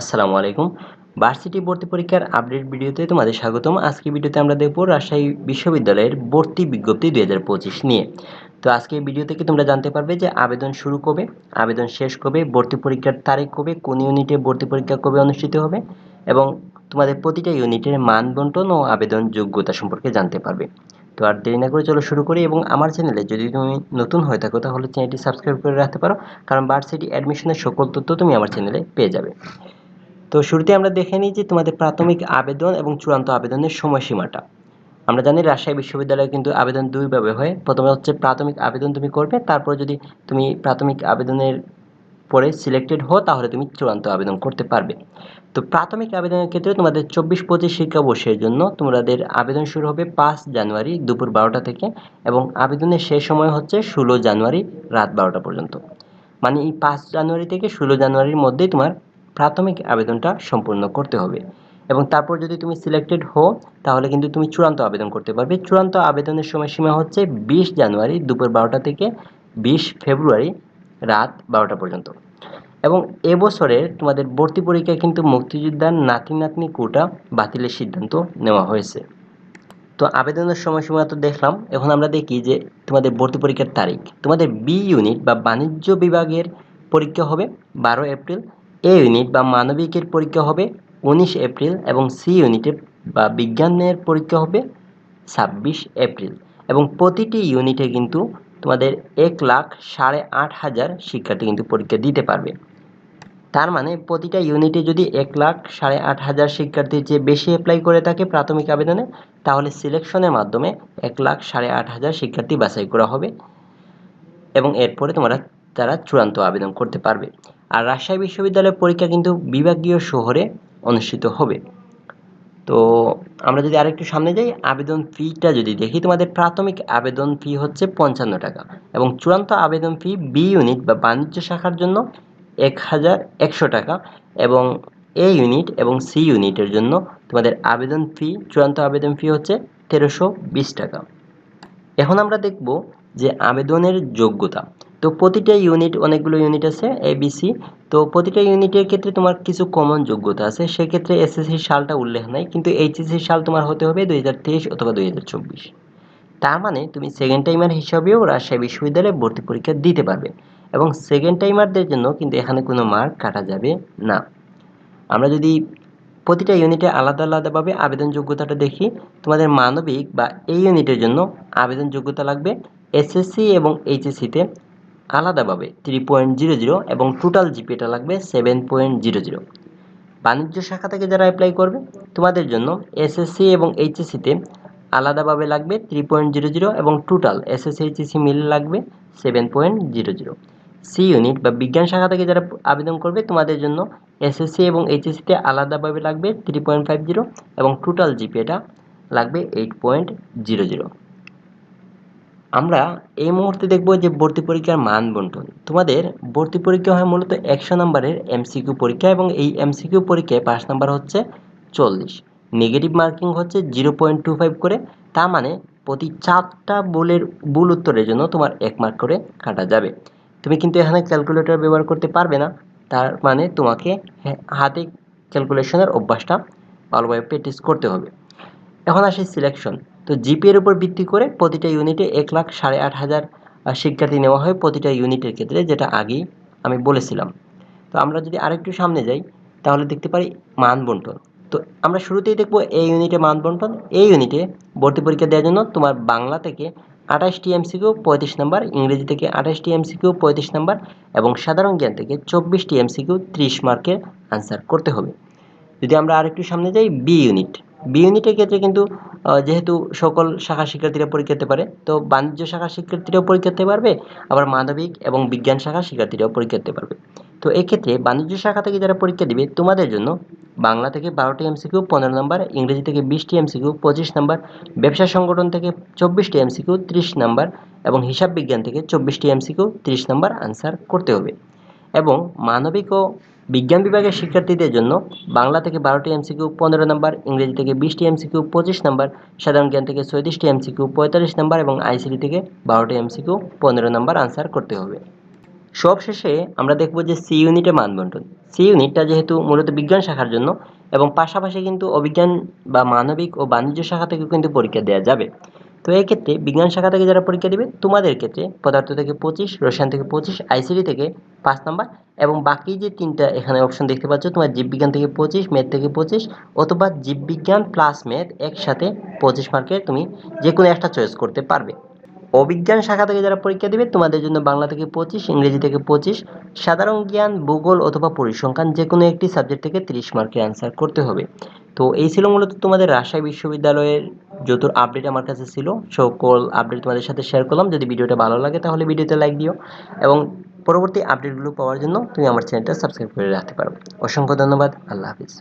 আসসালামু আলাইকুম। ভার্সিটি ভর্তি পরীক্ষার আপডেট ভিডিওতে তোমাদের স্বাগতম। আজকে ভিডিওতে আমরা দেখব রাজশাহী বিশ্ববিদ্যালয়ের ভর্তি বিজ্ঞপ্তি দুই হাজার পঁচিশ নিয়ে। তো আজকে ভিডিও থেকে তোমরা জানতে পারবে যে আবেদন শুরু কবে, আবেদন শেষ কবে, ভর্তি পরীক্ষার তারিখ কবে, কোন ইউনিটে ভর্তি পরীক্ষা কবে অনুষ্ঠিত হবে এবং তোমাদের প্রতিটা ইউনিটের মান বন্টন ও আবেদন যোগ্যতা সম্পর্কে জানতে পারবে। তো আর দেরি না করে চলো শুরু করি এবং আমার চ্যানেলে যদি তুমি নতুন হয়ে থাকো তাহলে চ্যানেলটি সাবস্ক্রাইব করে রাখতে পারো, কারণ ভার্সিটি অ্যাডমিশনের সকল তথ্য তুমি আমার চ্যানেলে পেয়ে যাবে। তো শুরুতে আমরা দেখে নিই যে তোমাদের প্রাথমিক আবেদন এবং চূড়ান্ত আবেদনের সময়সীমাটা। আমরা জানি রাজশাহী বিশ্ববিদ্যালয়ে কিন্তু আবেদন দুইভাবে হয়। প্রথমে হচ্ছে প্রাথমিক আবেদন তুমি করবে, তারপর যদি তুমি প্রাথমিক আবেদনের পরে সিলেক্টেড হও, তাহলে তুমি চূড়ান্ত আবেদন করতে পারবে। তো প্রাথমিক আবেদনের ক্ষেত্রে তোমাদের চব্বিশ পঁচিশ শিক্ষাবর্ষের জন্য তোমাদের আবেদন শুরু হবে পাঁচ জানুয়ারি দুপুর বারোটা থেকে এবং আবেদনের শেষ সময় হচ্ছে ষোলো জানুয়ারি রাত বারোটা পর্যন্ত। মানে এই পাঁচ জানুয়ারি থেকে ষোলো জানুয়ারির মধ্যেই তোমার প্রাথমিক আবেদনটা সম্পূর্ণ করতে হবে। এবং তারপর যদি তুমি সিলেক্টেড হও, তাহলে কিন্তু তুমি চূড়ান্ত আবেদন করতে পারবে। চূড়ান্ত আবেদনের সময়সীমা হচ্ছে বিশ জানুয়ারি দুপুর বারোটা থেকে বিশ ফেব্রুয়ারি রাত বারোটা পর্যন্ত। এবং এবছরের তোমাদের ভর্তি পরীক্ষায় কিন্তু মুক্তিযোদ্ধার নাতি নাতনি কোটা বাতিলের সিদ্ধান্ত নেওয়া হয়েছে। তো আবেদনের সময়সীমা তো দেখলাম। এখন আমরা দেখি যে তোমাদের ভর্তি পরীক্ষার তারিখ। তোমাদের বি ইউনিট বা বাণিজ্য বিভাগের পরীক্ষা হবে বারো এপ্রিল এ ইউনিট বা মানবিকের পরীক্ষা হবে উনিশ এপ্রিল এবং সি ইউনিটের বা বিজ্ঞানের পরীক্ষা হবে ছাব্বিশ এপ্রিল। এবং প্রতিটি ইউনিটে কিন্তু তোমাদের এক লাখ সাড়ে আট হাজার শিক্ষার্থী কিন্তু পরীক্ষা দিতে পারবে। তার মানে প্রতিটা ইউনিটে যদি এক লাখ সাড়ে আট হাজার শিক্ষার্থীর চেয়ে বেশি অ্যাপ্লাই করে থাকে প্রাথমিক আবেদনে, তাহলে সিলেকশনের মাধ্যমে এক লাখ সাড়ে আট হাজার শিক্ষার্থী বাছাই করা হবে এবং এরপরে তোমরা তারা চূড়ান্ত আবেদন করতে পারবে। আর রাজশাহী বিশ্ববিদ্যালয়ের পরীক্ষা কিন্তু বিভাগীয় শহরে অনুষ্ঠিত হবে। তো আমরা যদি আরেকটু সামনে যাই, আবেদন ফিটা যদি দেখি, তোমাদের প্রাথমিক আবেদন ফি হচ্ছে পঞ্চান্ন টাকা এবং চূড়ান্ত আবেদন ফি বি ইউনিট বা বাণিজ্য শাখার জন্য এক হাজার একশো টাকা এবং এ ইউনিট এবং সি ইউনিটের জন্য তোমাদের আবেদন ফি, চূড়ান্ত আবেদন ফি হচ্ছে তেরোশো বিশ টাকা। এখন আমরা দেখব যে আবেদনের যোগ্যতা তো প্রতিটা ইউনিট অনেকগুলো ইউনিট আছে এ বিসি তো প্রতিটা ইউনিটের ক্ষেত্রে তোমার কিছু কমন যোগ্যতা আছে, সেক্ষেত্রে এসএসসি সালটা উল্লেখ নাই, কিন্তু এইচএসসি সাল তোমার হতে হবে দু হাজার তেইশ অথবা দুই তার মানে তুমি সেকেন্ড টাইমার হিসাবেও রাজশাহী বিশ্ববিদ্যালয়ে ভর্তি পরীক্ষা দিতে পারবে এবং সেকেন্ড টাইমারদের জন্য কিন্তু এখানে কোনো মার্ক কাটা যাবে না। আমরা যদি প্রতিটা ইউনিটে আলাদা আলাদাভাবে আবেদন যোগ্যতাটা দেখি, তোমাদের মানবিক বা এই ইউনিটের জন্য আবেদন যোগ্যতা লাগবে এসএসসি এবং এইচএসসিতে আলাদাভাবে থ্রি পয়েন্ট জিরো জিরো এবং টোটাল জিপিএটা লাগবে সেভেন পয়েন্ট জিরো জিরো বাণিজ্য শাখা থেকে যারা অ্যাপ্লাই করবে, তোমাদের জন্য এসএসসি এবং এইচএসসিতে আলাদাভাবে লাগবে থ্রি পয়েন্ট জিরো জিরো এবং টোটাল এসএসসি এইচএসসি মিলে লাগবে seven point zero zero C unit বা বিজ্ঞান শাখা থেকে যারা আবেদন করবে, তোমাদের জন্য এসএসসি এবং এইচএসসিতে আলাদাভাবে লাগবে থ্রি পয়েন্ট ফাইভ জিরো এবং টোটাল জিপিএটা লাগবে এইট পয়েন্ট জিরো জিরো আমরা এই মুহূর্তে দেখব যে ভর্তি পরীক্ষার মান বন্টন। তোমাদের ভর্তি পরীক্ষা হয় মূলত একশো নম্বরের এমসিকিউ পরীক্ষা এবং এই এমসিকিউ পরীক্ষায় পাস নাম্বার হচ্ছে চল্লিশ। নেগেটিভ মার্কিং হচ্ছে জিরো পয়েন্ট টু ফাইভ করে, তার মানে প্রতি চারটা বলের ভুল উত্তরের জন্য তোমার এক মার্ক করে কাটা যাবে। তুমি কিন্তু এখানে ক্যালকুলেটর ব্যবহার করতে পারবে না, তার মানে তোমাকে হাতে ক্যালকুলেশনের অভ্যাসটা ভালোভাবে প্র্যাকটিস করতে হবে। এখন আসে সিলেকশন। তো জিপিএর উপর ভিত্তি করে প্রতিটা ইউনিটে এক লাখ সাড়ে আট হাজার শিক্ষার্থী নেওয়া হয় প্রতিটা ইউনিটের ক্ষেত্রে, যেটা আগেই আমি বলেছিলাম। তো আমরা যদি আরেকটু সামনে যাই, তাহলে দেখতে পারি মান বন্টন তো আমরা শুরুতেই দেখব এই ইউনিটে মান বন্টন এই ইউনিটে ভর্তি পরীক্ষা দেওয়ার জন্য তোমার বাংলা থেকে আঠাশটি এমসিকিউ পঁয়ত্রিশ নাম্বার, ইংরেজি থেকে আঠাশটি এমসিকিউ পঁয়ত্রিশ নাম্বার এবং সাধারণ জ্ঞান থেকে চব্বিশটি এমসিকিউ ত্রিশ মার্কের আনসার করতে হবে। যদি আমরা আরেকটু সামনে যাই বি ইউনিট বি ইউনিটের ক্ষেত্রে কিন্তু যেহেতু সকল শাখা শিক্ষার্থীরা পরীক্ষা দিতে পারে, তো বাণিজ্য শাখা শিক্ষার্থীরাও পরীক্ষা দিতে পারবে, আবার মানবিক এবং বিজ্ঞান শাখা শিক্ষার্থীরাও পরীক্ষা দিতে পারবে। তো এক্ষেত্রে বাণিজ্য শাখা থেকে যারা পরীক্ষা দিবে, তোমাদের জন্য বাংলা থেকে বারোটি এমসিকিউ পনেরো নম্বর, ইংরেজি থেকে বিশটি এমসিকিউ পঁচিশ নম্বর, ব্যবসা সংগঠন থেকে চব্বিশটি এমসিকিউ ত্রিশ নম্বর এবং হিসাব বিজ্ঞান থেকে চব্বিশটি এমসিকিউ ত্রিশ নম্বর আনসার করতে হবে। এবং মানবিক ও বিজ্ঞান বিভাগের শিক্ষার্থীদের জন্য বাংলা থেকে বারোটি এমসিকিউ, পনেরো নম্বর, ইংরেজি থেকে বিশটি এমসিকিউ, পঁচিশ নম্বর, সাধারণ জ্ঞান থেকে চৌত্রিশটি এমসিকিউ, পঁয়তাল্লিশ নম্বর এবং আইসিডি থেকে বারোটি এমসিকিউ, পনেরো নম্বর আনসার করতে হবে। সবশেষে আমরা দেখব যে সি ইউনিটের মানবন্টন। সি ইউনিটটা যেহেতু মূলত বিজ্ঞান শাখার জন্য এবং পাশাপাশি কিন্তু অবিজ্ঞান বা মানবিক ও বাণিজ্য শাখা থেকেও কিন্তু পরীক্ষা দেওয়া যাবে। তো এই ক্ষেত্রে বিজ্ঞান শাখা থেকে যারা পরীক্ষা দিবে, তোমাদের ক্ষেত্রে পদার্থ থেকে পঁচিশ, রসায়ন থেকে পঁচিশ আইসিডি থেকে পাঁচ নাম্বার এবং বাকি যে তিনটা এখানে অপশন দেখতে পাচ্ছ, তোমার জীববিজ্ঞান থেকে পঁচিশ ম্যাথ থেকে পঁচিশ অথবা জীববিজ্ঞান প্লাস ম্যাথ একসাথে পঁচিশ মার্কের তুমি যে কোনো একটা চয়েস করতে পারবে। অবিজ্ঞান শাখা থেকে যারা পরীক্ষা দিবে, তোমাদের জন্য বাংলা থেকে পঁচিশ, ইংরেজি থেকে পঁচিশ, সাধারণ জ্ঞান, ভূগোল অথবা পরিসংখ্যান যে কোনো একটি সাবজেক্ট থেকে তিরিশ মার্কের অ্যান্সার করতে হবে। তো এই ছিল মূলত তোমাদের রাজশাহী বিশ্ববিদ্যালয়ের যত আপডেট আমার কাছে ছিল সকল আপডেট তোমাদের সাথে শেয়ার করলাম। যদি ভিডিওটা ভালো লাগে, তাহলে ভিডিওতে লাইক দিও এবং পরবর্তী আপডেটগুলো পাওয়ার জন্য তুমি আমার চ্যানেলটা সাবস্ক্রাইব করে রাখতে পারো। অসংখ্য ধন্যবাদ। আল্লাহ হাফিজ।